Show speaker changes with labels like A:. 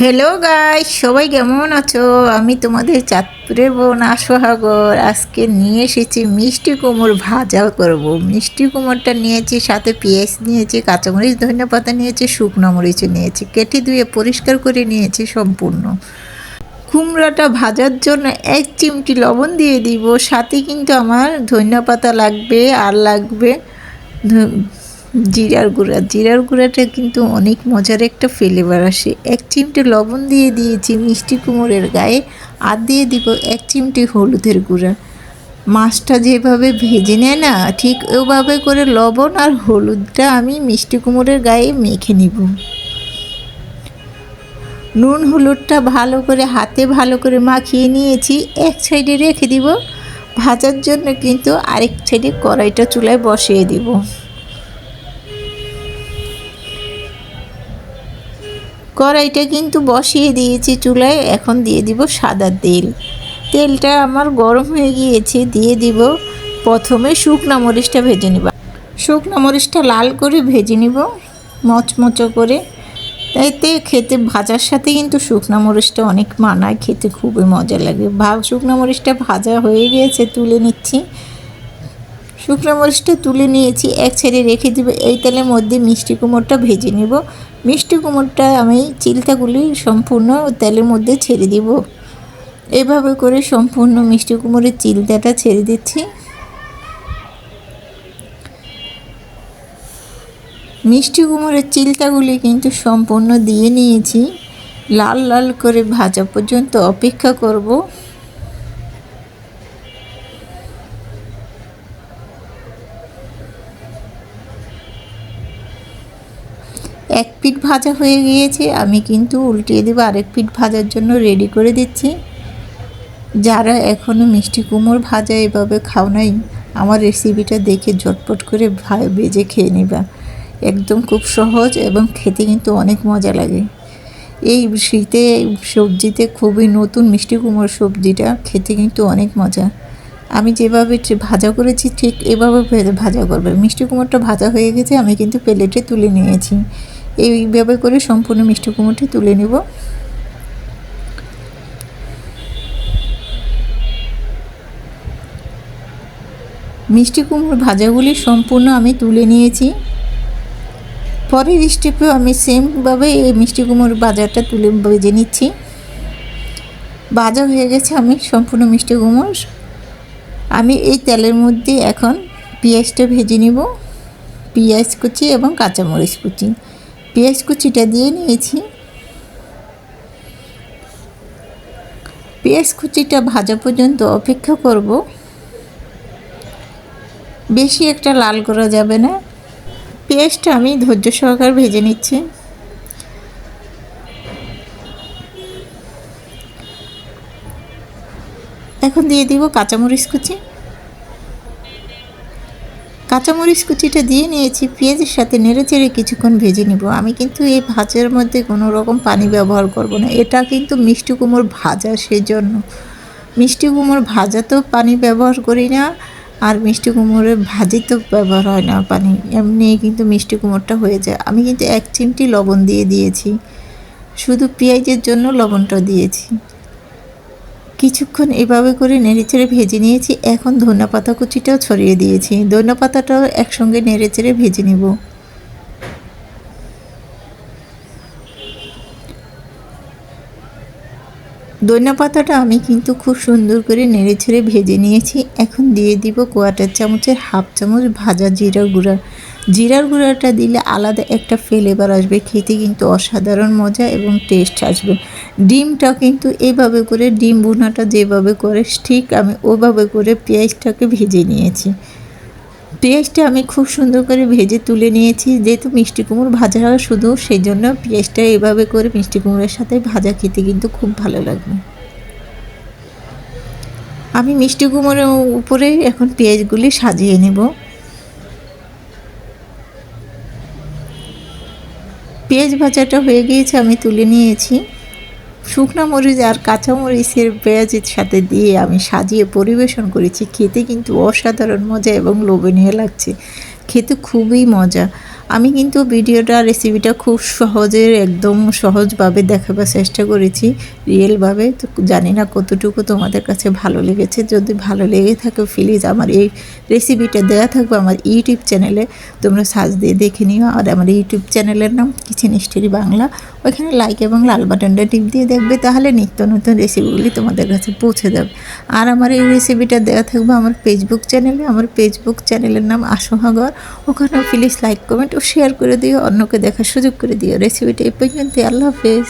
A: Hello guys সবাই কেমন আছো? আমি তোমাদের চাঁদপুরের বোন আশোহাগর আজকে নিয়ে এসেছি মিষ্টি কুমড় ভাজা করব। মিষ্টি কুমড়টা নিয়েছি, সাথে পেঁয়াজ নিয়েছি, কাঁচামরিচ, ধনিয়া পাতা নিয়েছি, শুকনো মরিচও নিয়েছি, কেটে ধুয়ে পরিষ্কার করে নিয়েছি সম্পূর্ণ। কুমড়াটা ভাজার জন্য এক চিমটি লবণ দিয়ে দিব। সাথে কিন্তু আমার ধনিয়া পাতা লাগবে, আর লাগবে জিরার গুঁড়া। জিরার গুঁড়াটা কিন্তু অনেক মজার একটা ফ্লেভার আসে। এক চিমটে লবণ দিয়ে দিয়েছি মিষ্টি কুমড়ের গায়ে। আর দিয়ে দিব এক চিমটি হলুদের গুঁড়া। মাছটা যেভাবে ভেজে নেয় না, ঠিক ওভাবে করে লবণ আর হলুদটা আমি মিষ্টি কুমড়ের গায়ে মেখে নিব। নুন হলুদটা ভালো করে হাতে ভালো করে মাখিয়ে নিয়েছি। এক সাইডে রেখে দিব। ভাজার জন্য কিন্তু আরেক সাইডে কড়াইটা চুলায় বসিয়ে দিব। কড়াইটা কিন্তু বসিয়ে দিয়েছি চুলায়, এখন দিয়ে দিব সাদা তেল। তেলটা আমার গরম হয়ে গিয়েছে, দিয়ে দিব প্রথমে শুকনা মরিচটা ভেজে নিব। শুকনা মরিচটা লাল করে ভেজে নিব, মচমচো করে। এতে খেতে, ভাজার সাথে কিন্তু শুকনা মরিচটা অনেক মানায়, খেতে খুবই মজা লাগে। ভাব শুকনা মরিচটা ভাজা হয়ে গিয়েছে, তুলে নিচ্ছি। শুকনো মরিচটা তুলে নিয়েছি, এক সাইডে রেখে দেবো, এই তেলের মধ্যে মিষ্টি কুমড়টা ভেজে নেব। মিষ্টি কুমড়টা আমি চিলতাগুলি সম্পূর্ণ তেলের মধ্যে ছেড়ে দিব। এভাবে করে সম্পূর্ণ মিষ্টি কুমড়ের চিলটাটা ছেড়ে দিচ্ছি। মিষ্টি কুমড়ের চিলতাগুলি কিন্তু সম্পূর্ণ দিয়ে নিয়েছি। লাল লাল করে ভাজা পর্যন্ত অপেক্ষা করব। এক পিঠ ভাজা হয়ে গিয়েছে। আমি কিন্তু উল্টিয়ে দেবো, আরেক পিঠ ভাজার জন্য রেডি করে দিচ্ছি। যারা এখনও মিষ্টি কুমড় ভাজা এভাবে খাও নাই, আমার রেসিপিটা দেখে ঝটপট করে ভেজে খেয়ে নেবা। একদম খুব সহজ এবং খেতে কিন্তু অনেক মজা লাগে। এই শীতে, সবজিতে খুবই নতুন মিষ্টি কুমড়োর সবজিটা খেতে কিন্তু অনেক মজা। আমি যেভাবে ভাজা করেছি, ঠিক এভাবে ভাজা করবে। মিষ্টি কুমড়োটা ভাজা হয়ে গেছে, আমি কিন্তু প্লেটে তুলে নিয়েছি। এইভাবে করে সম্পূর্ণ মিষ্টি কুমড়োটি তুলে নেব। মিষ্টি কুমড়োর ভাজাগুলি সম্পূর্ণ আমি তুলে নিয়েছি। পরের স্টেপেও আমি সেমভাবে এই মিষ্টি কুমড়োর বাজারটা তুলে ভেজে নিচ্ছি। ভাজা হয়ে গেছে আমি সম্পূর্ণ মিষ্টি কুমড় আমি এই তেলের মধ্যে এখন পেঁয়াজটা ভেজে নিব। পেঁয়াজ কুচি এবং কাঁচামরিচ কুচি। পেঁয়াজ কুচিটা দিয়ে নিয়েছি। পেঁয়াজ কুচিটা ভাজা পর্যন্ত অপেক্ষা করব। বেশি একটা লাল করা যাবে না। পেঁয়াজটা আমি ধৈর্য সহকার ভেজে নিচ্ছি। এখন দিয়ে দিব কাঁচামরিচ কুচি। কাঁচামরিচ কুচিটা দিয়ে নিয়েছি, পেঁয়াজের সাথে নেড়ে চেড়ে কিছুক্ষণ ভেজে নিব। আমি কিন্তু এই ভাজার মধ্যে কোনো রকম পানি ব্যবহার করব না। এটা কিন্তু মিষ্টি কুমড় ভাজা সেই জন্য মিষ্টি কুমড় ভাজা তো পানি ব্যবহার করি না, আর মিষ্টি কুমড়োর ভাজি তো ব্যবহার হয় না পানি। এমনি কিন্তু মিষ্টি কুমড়োটা হয়ে যায়। আমি কিন্তু এক চিমটি লবণ দিয়ে দিয়েছি। শুধু পেঁয়াজের জন্য লবণটা দিয়েছি। কিছুক্ষণ এভাবে করে নেড়েচেড়ে ভেজে নিয়েছি। এখন ধনে পাতা কুচিটাও ছড়িয়ে দিয়েছি। ধনে পাতাটাও একসঙ্গে নেড়েচেড়ে ভেজে নেব। ধনে পাতাটা আমি কিন্তু খুব সুন্দর করে নেড়েছেড়ে ভেজে নিয়েছি। এখন দিয়ে দিব কোয়াটার চামচের হাফ চামচ ভাজা জিরার গুঁড়া। জিরার গুঁড়াটা দিলে আলাদা একটা ফ্লেভার আসবে, খেতে কিন্তু অসাধারণ মজা এবং টেস্ট আসবে। ডিমটা কিন্তু এভাবে করে, ডিম বোনাটা যেভাবে করে, ঠিক আমি ওভাবে করে পেঁয়াজটাকে ভেজে নিয়েছি। পেঁয়াজটা আমি খুব সুন্দর করে ভেজে তুলে নিয়েছি। যেহেতু মিষ্টি কুমড় ভাজা হয় শুধু সেই জন্য পেঁয়াজটা এভাবে করে মিষ্টি কুমড়োর সাথে ভাজা খেতে কিন্তু খুব ভালো লাগবে। আমি মিষ্টি কুমড়োর উপরে এখন পেঁয়াজগুলি সাজিয়ে নেব। পেঁয়াজ ভাজাটা হয়ে গিয়েছে, আমি তুলে নিয়েছি। শুকনো মরিচ আর কাঁচা মরিচের পেঁয়াজের সাথে দিয়ে আমি সাজিয়ে পরিবেশন করেছি। খেতে কিন্তু অসাধারণ মজা এবং লোভনীয় লাগছে। খেতে খুবই মজা। আমি কিন্তু ভিডিওটা রেসিপিটা খুব সহজে, একদম সহজভাবে দেখাবার চেষ্টা করেছি রিয়েলভাবে তো জানি না কতটুকু তোমাদের কাছে ভালো লেগেছে। যদি ভালো লেগে থাকে প্লিজ আমার এই রেসিপিটা দেওয়া থাকবে আমার ইউটিউব চ্যানেলে তোমরা সার্চ দিয়ে দেখে নিও। আর আমার ইউটিউব চ্যানেলের নাম কিচেন হিস্টোরি বাংলা। ওইখানে লাইক এবং লাল বাটনটা টিপ দিয়ে দেখবে, তাহলে নিত্য নতুন রেসিপিগুলি তোমাদের কাছে পৌঁছে যাবে। আর আমার এই রেসিপিটা দেওয়া থাকবে আমার ফেসবুক চ্যানেলে আমার ফেসবুক চ্যানেলের নাম আশোহাগর ওখানে প্লিজ লাইক কমেন্ট শেয়ার করে দিও অন্যকে দেখার সুযোগ করে দিও। রেসিপিটা এই পর্যন্ত আল্লাহ হাফেজ।